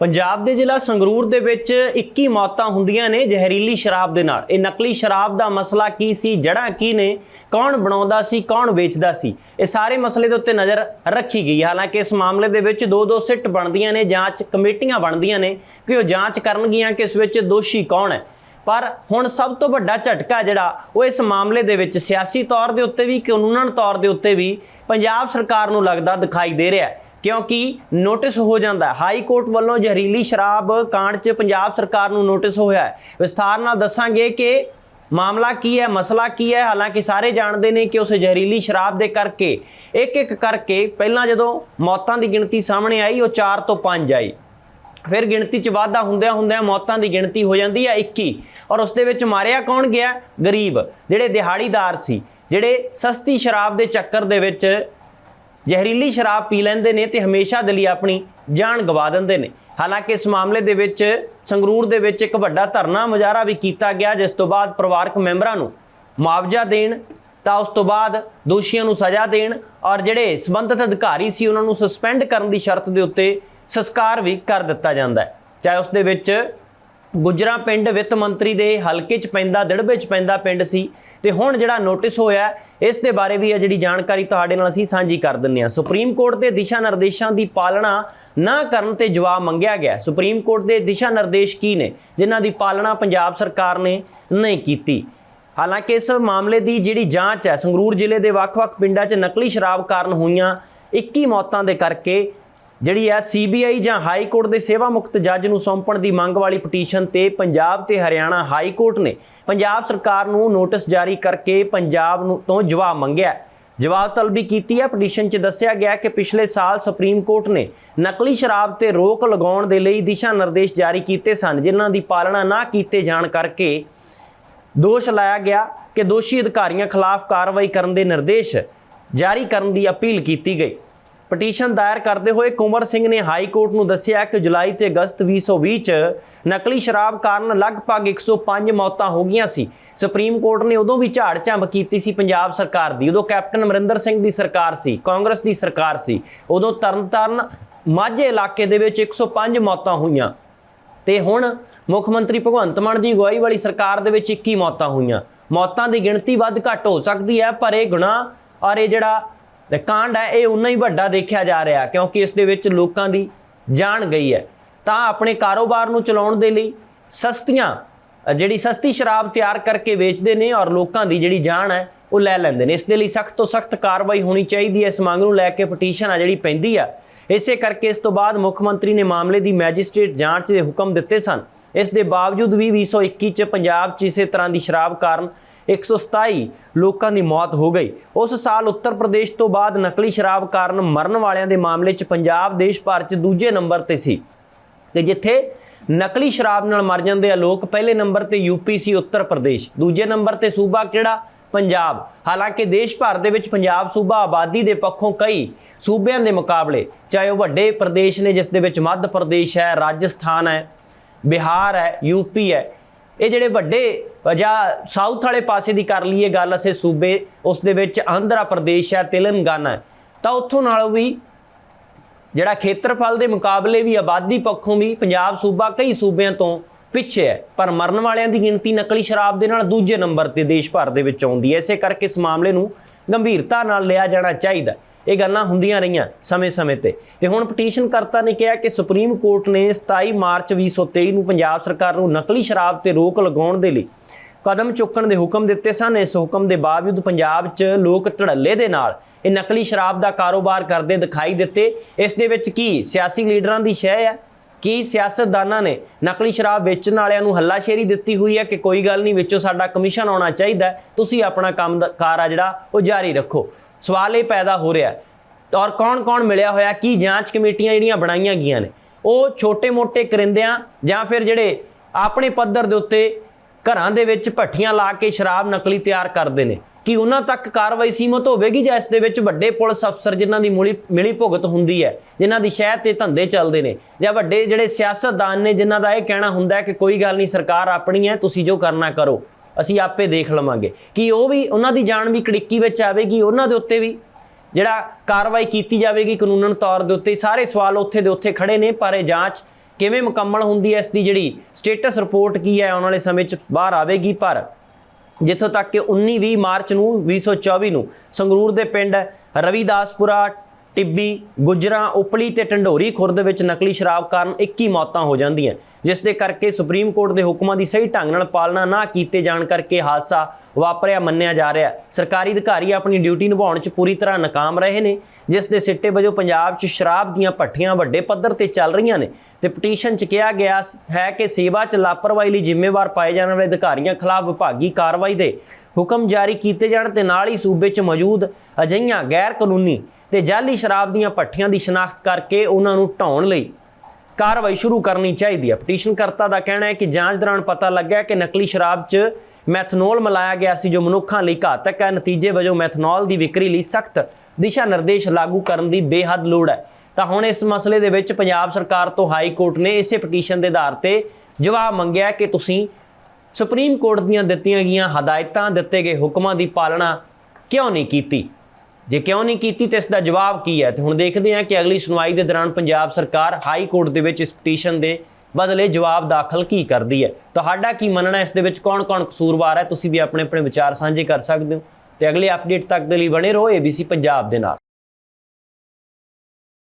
ਪੰਜਾਬ ਦੇ ਜ਼ਿਲ੍ਹਾ ਸੰਗਰੂਰ ਦੇ ਵਿੱਚ 21 ਮੌਤਾਂ ਹੁੰਦੀਆਂ ਨੇ ਜ਼ਹਿਰੀਲੀ ਸ਼ਰਾਬ ਦੇ ਨਾਲ। ਇਹ ਨਕਲੀ ਸ਼ਰਾਬ ਦਾ ਮਸਲਾ ਕੀ ਸੀ, ਜੜ੍ਹਾਂ ਕੀ ਨੇ, ਕੌਣ ਬਣਾਉਂਦਾ ਸੀ, ਕੌਣ ਵੇਚਦਾ ਸੀ? ਇਹ ਸਾਰੇ ਮਸਲੇ ਦੇ ਉੱਤੇ ਨਜ਼ਰ ਰੱਖੀ ਗਈ। ਹਾਲਾਂਕਿ ਇਸ ਮਾਮਲੇ ਦੇ ਵਿੱਚ ਦੋ ਦੋ ਸਿੱਟ ਬਣਦੀਆਂ ਨੇ, ਜਾਂਚ ਕਮੇਟੀਆਂ ਬਣਦੀਆਂ ਨੇ ਕਿ ਉਹ ਜਾਂਚ ਕਰਨਗੀਆਂ ਕਿ ਇਸ ਵਿੱਚ ਦੋਸ਼ੀ ਕੌਣ ਹੈ। ਪਰ ਹੁਣ ਸਭ ਤੋਂ ਵੱਡਾ ਝਟਕਾ ਜਿਹੜਾ, ਉਹ ਇਸ ਮਾਮਲੇ ਦੇ ਵਿੱਚ ਸਿਆਸੀ ਤੌਰ ਦੇ ਉੱਤੇ ਵੀ, ਕਾਨੂੰਨਨ ਤੌਰ ਦੇ ਉੱਤੇ ਵੀ ਪੰਜਾਬ ਸਰਕਾਰ ਨੂੰ ਲੱਗਦਾ ਦਿਖਾਈ ਦੇ ਰਿਹਾ ਹੈ। ਕਿਉਂਕਿ ਨੋਟਿਸ ਹੋ ਜਾਂਦਾ ਹਾਈ ਕੋਰਟ ਵੱਲੋਂ ਜ਼ਹਿਰੀਲੀ ਸ਼ਰਾਬ ਕਾਂਡ 'ਚ ਪੰਜਾਬ ਸਰਕਾਰ ਨੂੰ ਨੋਟਿਸ ਹੋਇਆ ਹੈ। ਵਿਸਥਾਰ ਨਾਲ ਦੱਸਾਂਗੇ ਕਿ ਮਾਮਲਾ ਕੀ ਹੈ, ਮਸਲਾ ਕੀ ਹੈ, ਹਾਲਾਂਕਿ ਸਾਰੇ ਜਾਣਦੇ ਨੇ ਕਿ ਉਸ ਜ਼ਹਿਰੀਲੀ ਸ਼ਰਾਬ ਦੇ ਕਰਕੇ ਇੱਕ ਇੱਕ ਕਰਕੇ ਪਹਿਲਾਂ ਜਦੋਂ ਮੌਤਾਂ ਦੀ ਗਿਣਤੀ ਸਾਹਮਣੇ ਆਈ, ਉਹ 4 ਤੋਂ 5 ਆਈ। ਫਿਰ ਗਿਣਤੀ 'ਚ ਵਾਧਾ ਹੁੰਦਿਆਂ ਹੁੰਦਿਆਂ ਮੌਤਾਂ ਦੀ ਗਿਣਤੀ ਹੋ ਜਾਂਦੀ ਹੈ 21 ਔਰ ਉਸ ਦੇ ਵਿੱਚ ਮਾਰਿਆ ਕੌਣ ਗਿਆ? ਗਰੀਬ, ਜਿਹੜੇ ਦਿਹਾੜੀਦਾਰ ਸੀ, ਜਿਹੜੇ ਸਸਤੀ ਸ਼ਰਾਬ ਦੇ ਚੱਕਰ ਦੇ ਵਿੱਚ ਜ਼ਹਿਰੀਲੀ ਸ਼ਰਾਬ ਪੀ ਲੈਂਦੇ ਨੇ ਤੇ ਹਮੇਸ਼ਾ ਦੇ ਲਈ ਆਪਣੀ ਜਾਨ ਗਵਾ ਦਿੰਦੇ ਨੇ। ਹਾਲਾਂਕਿ ਇਸ ਮਾਮਲੇ ਦੇ ਵਿੱਚ ਸੰਗਰੂਰ ਦੇ ਵਿੱਚ ਇੱਕ ਵੱਡਾ ਧਰਨਾ ਮੁਜ਼ਾਹਰਾ ਵੀ ਕੀਤਾ ਗਿਆ, ਜਿਸ ਤੋਂ ਬਾਅਦ ਪਰਿਵਾਰਕ ਮੈਂਬਰਾਂ ਨੂੰ ਮੁਆਵਜ਼ਾ ਦੇਣ, ਤਾਂ ਉਸ ਤੋਂ ਬਾਅਦ ਦੋਸ਼ੀਆਂ ਨੂੰ ਸਜ਼ਾ ਦੇਣ ਔਰ ਜਿਹੜੇ ਸੰਬੰਧਿਤ ਅਧਿਕਾਰੀ ਸੀ ਉਹਨਾਂ ਨੂੰ ਸਸਪੈਂਡ ਕਰਨ ਦੀ ਸ਼ਰਤ ਦੇ ਉੱਤੇ ਸੰਸਕਾਰ ਵੀ ਕਰ ਦਿੱਤਾ ਜਾਂਦਾ ਹੈ। ਚਾਹੇ ਉਸ ਦੇ ਵਿੱਚ ਗੁਜਰਾ ਪਿੰਡ ਵਿੱਤ ਮੰਤਰੀ ਦੇ ਹਲਕੇ 'ਚ ਪੈਂਦਾ, ਦਿੜਬੇ 'ਚ ਪੈਂਦਾ ਪਿੰਡ ਸੀ ਤੇ ਹੁਣ ਜਿਹੜਾ ਨੋਟਿਸ ਹੋਇਆ, ਇਸ ਦੇ ਬਾਰੇ ਵੀ ਇਹ ਜਿਹੜੀ ਜਾਣਕਾਰੀ ਤੁਹਾਡੇ ਨਾਲ ਅਸੀਂ ਸਾਂਝੀ ਕਰ ਦਿੰਨੇ ਆ ਸੁਪਰੀਮ ਕੋਰਟ ਦੇ ਦਿਸ਼ਾ ਨਿਰਦੇਸ਼ਾਂ ਦੀ ਪਾਲਣਾ ਨਾ ਕਰਨ ਤੇ ਜਵਾਬ ਮੰਗਿਆ ਗਿਆ। ਸੁਪਰੀਮ ਕੋਰਟ ਦੇ ਦਿਸ਼ਾ ਨਿਰਦੇਸ਼ ਕੀ ਨੇ, ਜਿਨ੍ਹਾਂ ਦੀ ਪਾਲਣਾ ਪੰਜਾਬ ਸਰਕਾਰ ਨੇ ਨਹੀਂ ਕੀਤੀ? ਹਾਲਾਂਕਿ ਇਸ ਮਾਮਲੇ ਦੀ ਜਿਹੜੀ ਜਾਂਚ ਹੈ, ਸੰਗਰੂਰ ਜ਼ਿਲ੍ਹੇ ਦੇ ਵੱਖ-ਵੱਖ ਪਿੰਡਾਂ 'ਚ ਨਕਲੀ ਸ਼ਰਾਬ ਕਾਰਨ ਹੋਈਆਂ 21 ਮੌਤਾਂ ਦੇ ਕਰਕੇ ਜਿਹੜੀ ਹੈ ਸੀਬੀਆਈ ਜਾਂ ਹਾਈ ਕੋਰਟ ਦੇ ਸੇਵਾ ਮੁਕਤ ਜੱਜ ਨੂੰ ਸੌਂਪਣ ਦੀ ਮੰਗ ਵਾਲੀ ਪਟੀਸ਼ਨ ਤੇ ਪੰਜਾਬ ਤੇ ਹਰਿਆਣਾ ਹਾਈ ਕੋਰਟ ਨੇ ਪੰਜਾਬ ਸਰਕਾਰ ਨੂੰ ਨੋਟਿਸ ਜਾਰੀ ਕਰਕੇ ਪੰਜਾਬ ਨੂੰ ਤੋਂ ਜਵਾਬ ਮੰਗਿਆ ਜਵਾਬ ਤਲਬੀ ਕੀਤੀ ਹੈ। ਪਟੀਸ਼ਨ 'ਚ ਦੱਸਿਆ ਗਿਆ ਕਿ ਪਿਛਲੇ ਸਾਲ ਸੁਪਰੀਮ ਕੋਰਟ ਨੇ ਨਕਲੀ ਸ਼ਰਾਬ ਤੇ ਰੋਕ ਲਗਾਉਣ ਦੇ ਲਈ ਦਿਸ਼ਾ ਨਿਰਦੇਸ਼ ਜਾਰੀ ਕੀਤੇ ਸਨ, ਜਿਨ੍ਹਾਂ ਦੀ ਪਾਲਣਾ ਨਾ ਕੀਤੇ ਜਾਣ ਕਰਕੇ ਦੋਸ਼ ਲਾਇਆ ਗਿਆ ਕਿ ਦੋਸ਼ੀ ਅਧਿਕਾਰੀਆਂ ਖਿਲਾਫ ਕਾਰਵਾਈ ਕਰਨ ਦੇ ਨਿਰਦੇਸ਼ ਜਾਰੀ ਕਰਨ ਦੀ ਅਪੀਲ ਕੀਤੀ ਗਈ। ਪਟੀਸ਼ਨ ਦਾਇਰ ਕਰਦੇ ਹੋਏ ਕੁੰਵਰ ਸਿੰਘ ਨੇ ਹਾਈ ਕੋਰਟ ਨੂੰ ਦੱਸਿਆ ਕਿ ਜੁਲਾਈ ਤੇ ਅਗਸਤ 2020 ਚ ਨਕਲੀ ਸ਼ਰਾਬ ਕਾਰਨ ਲਗਭਗ 105 ਮੌਤਾਂ ਹੋ ਗਈਆਂ ਸੀ। ਸੁਪਰੀਮ ਕੋਰਟ ਨੇ ਉਦੋਂ ਵੀ ਝਾੜ ਝੰਬ ਕੀਤੀ ਸੀ ਪੰਜਾਬ ਸਰਕਾਰ ਦੀ। ਉਦੋਂ ਕੈਪਟਨ ਅਮਰਿੰਦਰ ਸਿੰਘ ਦੀ ਸਰਕਾਰ ਸੀ, ਕਾਂਗਰਸ ਦੀ ਸਰਕਾਰ ਸੀ। ਉਦੋਂ ਤਰਨਤਾਰਨ ਮਾਝੇ ਇਲਾਕੇ ਦੇ ਵਿੱਚ 105 ਮੌਤਾਂ ਹੋਈਆਂ ਤੇ ਹੁਣ ਮੁੱਖ ਮੰਤਰੀ ਭਗਵੰਤ ਮਾਨ ਦੀ ਅਗਵਾਈ ਵਾਲੀ ਸਰਕਾਰ ਦੇ ਵਿੱਚ 21 ਮੌਤਾਂ ਹੋਈਆਂ। ਮੌਤਾਂ ਦੀ ਗਿਣਤੀ ਵੱਧ ਘੱਟ ਹੋ ਸਕਦੀ ਹੈ, ਪਰ ਇਹ ਗੁਨਾਹ ਔਰ ਇਹ ਜਿਹੜਾ ਇਹ ਕਾਂਡ ਹੈ, ਇਹ ਉਨਾ ਹੀ ਵੱਡਾ ਦੇਖਿਆ ਜਾ ਰਿਹਾ, ਕਿਉਂਕਿ ਇਸ ਦੇ ਵਿੱਚ ਲੋਕਾਂ ਦੀ ਜਾਨ ਗਈ ਹੈ। ਤਾਂ ਆਪਣੇ ਕਾਰੋਬਾਰ ਨੂੰ ਚਲਾਉਣ ਦੇ ਲਈ ਸਸਤੀਆਂ, ਜਿਹੜੀ ਸਸਤੀ ਸ਼ਰਾਬ ਤਿਆਰ ਕਰਕੇ ਵੇਚਦੇ ਨੇ ਔਰ ਲੋਕਾਂ ਦੀ ਜਿਹੜੀ ਜਾਨ ਹੈ, ਉਹ ਲੈ ਲੈਂਦੇ ਨੇ। ਇਸ ਦੇ ਲਈ ਸਖਤ ਤੋਂ ਸਖਤ ਕਾਰਵਾਈ ਹੋਣੀ ਚਾਹੀਦੀ ਹੈ। ਇਸ ਮੰਗ ਨੂੰ ਲੈ ਕੇ ਪਟੀਸ਼ਨ ਆ ਜਿਹੜੀ ਪੈਂਦੀ ਆ, ਇਸੇ ਕਰਕੇ ਇਸ ਤੋਂ ਬਾਅਦ ਮੁੱਖ ਮੰਤਰੀ ਨੇ ਮਾਮਲੇ ਦੀ ਮੈਜਿਸਟ੍ਰੇਟ ਜਾਂਚ ਦੇ ਹੁਕਮ ਦਿੱਤੇ ਸਨ। ਇਸ ਦੇ ਬਾਵਜੂਦ ਵੀ 2021 ਚ ਪੰਜਾਬ 'ਚ ਇਸੇ ਤਰ੍ਹਾਂ ਦੀ ਸ਼ਰਾਬ ਕਾਰਨ 127 ਲੋਕਾਂ ਦੀ ਮੌਤ ਹੋ ਗਈ। ਉਸ ਸਾਲ ਉੱਤਰ ਪ੍ਰਦੇਸ਼ ਤੋਂ ਬਾਅਦ ਨਕਲੀ ਸ਼ਰਾਬ ਕਾਰਨ ਮਰਨ ਵਾਲਿਆਂ ਦੇ ਮਾਮਲੇ 'ਚ ਪੰਜਾਬ ਦੇਸ਼ ਭਰ 'ਚ ਦੂਜੇ ਨੰਬਰ ਤੇ ਸੀ। ਤੇ ਜਿੱਥੇ ਨਕਲੀ ਸ਼ਰਾਬ ਨਾਲ ਮਰ ਜਾਂਦੇ ਆ ਲੋਕ, ਪਹਿਲੇ ਨੰਬਰ ਤੇ ਯੂਪੀ ਸੀ ਉੱਤਰ ਪ੍ਰਦੇਸ਼, ਦੂਜੇ ਨੰਬਰ ਤੇ ਸੂਬਾ ਕਿਹੜਾ? ਪੰਜਾਬ। ਹਾਲਾਂਕਿ ਦੇਸ਼ ਭਰ ਦੇ ਵਿੱਚ ਪੰਜਾਬ ਸੂਬਾ ਆਬਾਦੀ ਦੇ ਪੱਖੋਂ ਕਈ ਸੂਬਿਆਂ ਦੇ ਮੁਕਾਬਲੇ, ਚਾਹੇ ਉਹ ਵੱਡੇ ਪ੍ਰਦੇਸ਼ ਨੇ, ਜਿਸ ਦੇ ਵਿੱਚ ਮੱਧ ਪ੍ਰਦੇਸ਼ ਹੈ, ਰਾਜਸਥਾਨ ਹੈ, ਬਿਹਾਰ ਹੈ ਯੂਪੀ ਹੈ ਇਹ ਜਿਹੜੇ ਵੱਡੇ ਜਾਂ ਸਾਊਥ ਵਾਲੇ ਪਾਸੇ ਦੀ ਕਰ ਲਈਏ ਗੱਲ ਅਸੀਂ ਸੂਬੇ, ਉਸ ਦੇ ਵਿੱਚ ਆਂਧਰਾ ਪ੍ਰਦੇਸ਼ ਹੈ, ਤੇਲੰਗਾਨਾ ਹੈ। ਤਾਂ ਉੱਥੋਂ ਨਾਲੋਂ ਵੀ ਜਿਹੜਾ ਖੇਤਰਫਲ ਦੇ ਮੁਕਾਬਲੇ ਵੀ ਆਬਾਦੀ ਪੱਖੋਂ ਵੀ ਪੰਜਾਬ ਸੂਬਾ ਕਈ ਸੂਬਿਆਂ ਤੋਂ ਪਿੱਛੇ ਹੈ, ਪਰ ਮਰਨ ਵਾਲਿਆਂ ਦੀ ਗਿਣਤੀ ਨਕਲੀ ਸ਼ਰਾਬ ਦੇ ਨਾਲ ਦੂਜੇ ਨੰਬਰ ਤੇ ਦੇਸ਼ ਭਰ ਦੇ ਵਿੱਚ ਆਉਂਦੀ ਹੈ। ਇਸੇ ਕਰਕੇ ਇਸ ਮਾਮਲੇ ਨੂੰ ਗੰਭੀਰਤਾ ਨਾਲ ਲਿਆ ਜਾਣਾ ਚਾਹੀਦਾ ਇਹ ਗੱਲਾਂ ਹੁੰਦੀਆਂ ਰਹੀਆਂ ਸਮੇਂ-ਸਮੇਂ ਤੇ। ਤੇ ਹੁਣ ਪਟੀਸ਼ਨ ਕਰਤਾ ਨੇ ਕਿਹਾ ਕਿ ਸੁਪਰੀਮ ਕੋਰਟ ਨੇ 27 ਮਾਰਚ 2023 ਨੂੰ ਪੰਜਾਬ ਸਰਕਾਰ ਨੂੰ ਨਕਲੀ ਸ਼ਰਾਬ ਤੇ ਰੋਕ ਲਗਾਉਣ ਦੇ ਲਈ ਕਦਮ ਚੁੱਕਣ ਦੇ ਹੁਕਮ ਦਿੱਤੇ ਸਨ। ਇਸ ਹੁਕਮ ਦੇ ਬਾਵਜੂਦ ਪੰਜਾਬ 'ਚ ਲੋਕ ਧੜੱਲੇ ਦੇ ਨਾਲ ਇਹ ਨਕਲੀ ਸ਼ਰਾਬ ਦਾ ਕਾਰੋਬਾਰ ਕਰਦੇ ਦਿਖਾਈ ਦਿੱਤੇ। ਇਸ ਦੇ ਵਿੱਚ ਕੀ ਸਿਆਸੀ ਲੀਡਰਾਂ ਦੀ ਸ਼ਹਿ ਹੈ ਕੀ ਸਿਆਸਤਦਾਨਾਂ ਨੇ ਨਕਲੀ ਸ਼ਰਾਬ ਵੇਚਣ ਵਾਲਿਆਂ ਨੂੰ ਹੱਲਾਸ਼ੇਰੀ ਦਿੱਤੀ ਹੋਈ ਹੈ ਕਿ ਕੋਈ ਗੱਲ ਨਹੀਂ, ਵਿੱਚੋਂ ਸਾਡਾ ਕਮਿਸ਼ਨ ਆਉਣਾ ਚਾਹੀਦਾ। ਤੁਸੀਂ ਆਪਣਾ ਕੰਮ ਦਾ ਕਾਰ ਆ ਜਿਹੜਾ, ਉਹ ਜਾਰੀ ਰੱਖੋ। ਸਵਾਲ ਇਹ ਪੈਦਾ ਹੋ ਰਿਹਾ ਔਰ ਕੌਣ-ਕੌਣ ਮਿਲਿਆ ਹੋਇਆ, ਕੀ ਜਾਂਚ ਕਮੇਟੀਆਂ ਜਿਹੜੀਆਂ ਬਣਾਈਆਂ ਗਈਆਂ ਨੇ, ਉਹ ਛੋਟੇ-ਮੋਟੇ ਕਰਿੰਦਿਆਂ ਜਾਂ ਫਿਰ ਜਿਹੜੇ ਆਪਣੇ ਪੱਧਰ ਦੇ ਉੱਤੇ ਘਰਾਂ ਦੇ ਵਿੱਚ ਭੱਠੀਆਂ ਲਾ ਕੇ ਸ਼ਰਾਬ ਨਕਲੀ ਤਿਆਰ ਕਰਦੇ ਨੇ, ਕਿ ਉਹਨਾਂ ਤੱਕ ਕਾਰਵਾਈ ਸੀਮਤ ਹੋਵੇਗੀ ਜਾਂ ਇਸ ਦੇ ਵਿੱਚ ਵੱਡੇ ਪੁਲਿਸ ਅਫਸਰ ਜਿਨ੍ਹਾਂ ਦੀ ਮੁਲੀ ਮਿਲੀ ਭੁਗਤ ਹੁੰਦੀ ਹੈ, ਜਿਨ੍ਹਾਂ ਦੀ ਸ਼ਹਿਰ ਤੇ ਧੰਦੇ ਚੱਲਦੇ ਨੇ, ਜਾਂ ਵੱਡੇ ਜਿਹੜੇ ਸਿਆਸਤਦਾਨ ਨੇ ਜਿਨ੍ਹਾਂ ਦਾ ਇਹ ਕਹਿਣਾ ਹੁੰਦਾ ਹੈ ਕਿ ਕੋਈ ਗੱਲ ਨਹੀਂ ਸਰਕਾਰ ਆਪਣੀ ਹੈ, ਤੁਸੀਂ ਜੋ ਕਰਨਾ ਕਰੋ। ਅਸੀਂ ਆਪੇ ਦੇਖ ਲਵਾਂਗੇ। ਕਿ ਉਹ ਵੀ ਉਹਨਾਂ ਦੀ ਜਾਨ ਵੀ ਕੜਿੱਕੀ ਵਿੱਚ ਆਵੇਗੀ, ਉਹਨਾਂ ਦੇ ਉੱਤੇ ਵੀ? ਜਿਹੜਾ ਕਾਰਵਾਈ ਕੀਤੀ ਜਾਵੇਗੀ ਕਾਨੂੰਨਨ ਤੌਰ ਦੇ ਉੱਤੇ, ਸਾਰੇ ਸਵਾਲ ਉੱਥੇ ਦੇ ਉੱਥੇ ਖੜੇ ਨੇ, ਪਰ ਇਹ ਜਾਂਚ ਕਿਵੇਂ ਮੁਕੰਮਲ ਹੁੰਦੀ ਹੈ, ਇਸ ਦੀ ਜਿਹੜੀ ਸਟੇਟਸ ਰਿਪੋਰਟ ਕੀ ਹੈ, ਆਉਣ ਵਾਲੇ ਸਮੇਂ 'ਚ ਬਾਹਰ ਆਵੇਗੀ, ਪਰ ਜਿੱਥੋਂ ਤੱਕ ਕਿ 19-20 ਮਾਰਚ ਨੂੰ 2024 ਨੂੰ ਸੰਗਰੂਰ ਦੇ ਪਿੰਡ ਰਵੀਦਾਸਪੁਰਾ, ਟਿੱਬੀ, ਗੁਜਰਾ, ਉਪਲੀ ਤੇ ਢੰਡੋਰੀ ਖੁਰਦ ਵਿੱਚ ਨਕਲੀ ਸ਼ਰਾਬ ਕਾਰਨ 21 ਮੌਤਾਂ ਹੋ ਜਾਂਦੀਆਂ। ਜਿਸ ਦੇ ਕਰਕੇ ਸੁਪਰੀਮ ਕੋਰਟ ਦੇ ਹੁਕਮਾਂ ਦੀ ਸਹੀ ਢੰਗ ਨਾਲ ਪਾਲਣਾ ਨਾ ਕੀਤੇ ਜਾਣ ਕਰਕੇ ਹਾਦਸਾ ਵਾਪਰਿਆ, ਮੰਨਿਆ ਜਾ ਰਿਹਾ ਸਰਕਾਰੀ ਅਧਿਕਾਰੀ ਆਪਣੀ ਡਿਊਟੀ ਨਿਭਾਉਣ 'ਚ ਪੂਰੀ ਤਰ੍ਹਾਂ ਨਾਕਾਮ ਰਹੇ ਨੇ, ਜਿਸ ਦੇ ਸਿੱਟੇ ਵਜੋਂ ਪੰਜਾਬ 'ਚ ਸ਼ਰਾਬ ਦੀਆਂ ਭੱਠੀਆਂ ਵੱਡੇ ਪੱਧਰ ਤੇ ਚੱਲ ਰਹੀਆਂ ਨੇ ਤੇ ਪਟੀਸ਼ਨ 'ਚ ਕਿਹਾ ਗਿਆ ਹੈ ਕਿ ਸੇਵਾ 'ਚ ਲਾਪਰਵਾਹੀ ਲਈ ਜ਼ਿੰਮੇਵਾਰ ਪਾਏ ਜਾਣ ਵਾਲੇ ਅਧਿਕਾਰੀਆਂ ਖਿਲਾਫ ਵਿਭਾਗੀ ਕਾਰਵਾਈ ਦੇ ਹੁਕਮ ਜਾਰੀ ਕੀਤੇ ਜਾਣ ਤੇ ਨਾਲ ਹੀ ਸੂਬੇ 'ਚ ਮੌਜੂਦ ਅਜਿਹੀਆਂ ਗੈਰ ਕਾਨੂੰਨੀ ਤੇ ਜਾਲੀ ਸ਼ਰਾਬ ਦੀਆਂ ਭੱਠੀਆਂ ਦੀ ਸ਼ਨਾਖਤ ਕਰਕੇ ਉਹਨਾਂ ਨੂੰ ਢਾਉਣ ਲਈ ਕਾਰਵਾਈ ਸ਼ੁਰੂ ਕਰਨੀ ਚਾਹੀਦੀ ਹੈ। ਪਟੀਸ਼ਨਕਰਤਾ ਦਾ ਕਹਿਣਾ ਹੈ ਕਿ ਜਾਂਚ ਦੌਰਾਨ ਪਤਾ ਲੱਗਾ ਕਿ ਨਕਲੀ ਸ਼ਰਾਬ 'ਚ ਮੈਥਨੋਲ ਮਿਲਾਇਆ ਗਿਆ ਸੀ, ਜੋ ਮਨੁੱਖਾਂ ਲਈ ਘਾਤਕ ਹੈ। ਨਤੀਜੇ ਵਜੋਂ ਮੈਥਨੋਲ ਦੀ ਵਿਕਰੀ ਲਈ ਸਖਤ ਦਿਸ਼ਾ ਨਿਰਦੇਸ਼ ਲਾਗੂ ਕਰਨ ਦੀ ਬੇਹੱਦ ਲੋੜ ਹੈ। ਤਾਂ ਹੁਣ ਇਸ ਮਸਲੇ ਦੇ ਵਿੱਚ ਪੰਜਾਬ ਸਰਕਾਰ ਤੋਂ ਹਾਈ ਕੋਰਟ ਨੇ ਇਸੇ ਪਟੀਸ਼ਨ ਦੇ ਆਧਾਰ ਤੇ ਜਵਾਬ ਮੰਗਿਆ ਕਿ ਤੁਸੀਂ ਸੁਪਰੀਮ ਕੋਰਟ ਦੀਆਂ ਦਿੱਤੀਆਂ ਗਈਆਂ ਹਦਾਇਤਾਂ, ਦਿੱਤੇ ਗਏ ਹੁਕਮਾਂ ਦੀ ਪਾਲਣਾ ਕਿਉਂ ਨਹੀਂ ਕੀਤੀ? ਜੇ ਕਿਉਂ ਨਹੀਂ ਕੀਤੀ ਤੇ ਇਸ ਦਾ ਜਵਾਬ ਕੀ ਹੈ? ਤੇ ਹੁਣ ਦੇਖਦੇ ਹਾਂ ਕਿ ਅਗਲੀ ਸੁਣਵਾਈ ਦੇ ਦੌਰਾਨ ਪੰਜਾਬ ਸਰਕਾਰ ਹਾਈ ਕੋਰਟ ਦੇ ਵਿੱਚ ਇਸ ਪਟੀਸ਼ਨ ਦੇ ਬਦਲੇ ਜਵਾਬ ਦਾਖਲ ਕੀ ਕਰਦੀ ਹੈ? ਤੁਹਾਡਾ ਕੀ ਮੰਨਣਾ ਇਸ ਦੇ ਵਿੱਚ ਕੌਣ-ਕੌਣ ਕਸੂਰਵਾਰ ਹੈ? ਤੁਸੀਂ ਵੀ ਆਪਣੇ ਆਪਣੇ ਵਿਚਾਰ ਸਾਂਝੇ ਕਰ ਸਕਦੇ ਹੋ। ਤੇ ਅਗਲੇ ਅਪਡੇਟ ਤੱਕ ਦੇ ਲਈ ਬਣੇ ਰਹੋ ABC ਪੰਜਾਬ ਦੇ ਨਾਲ।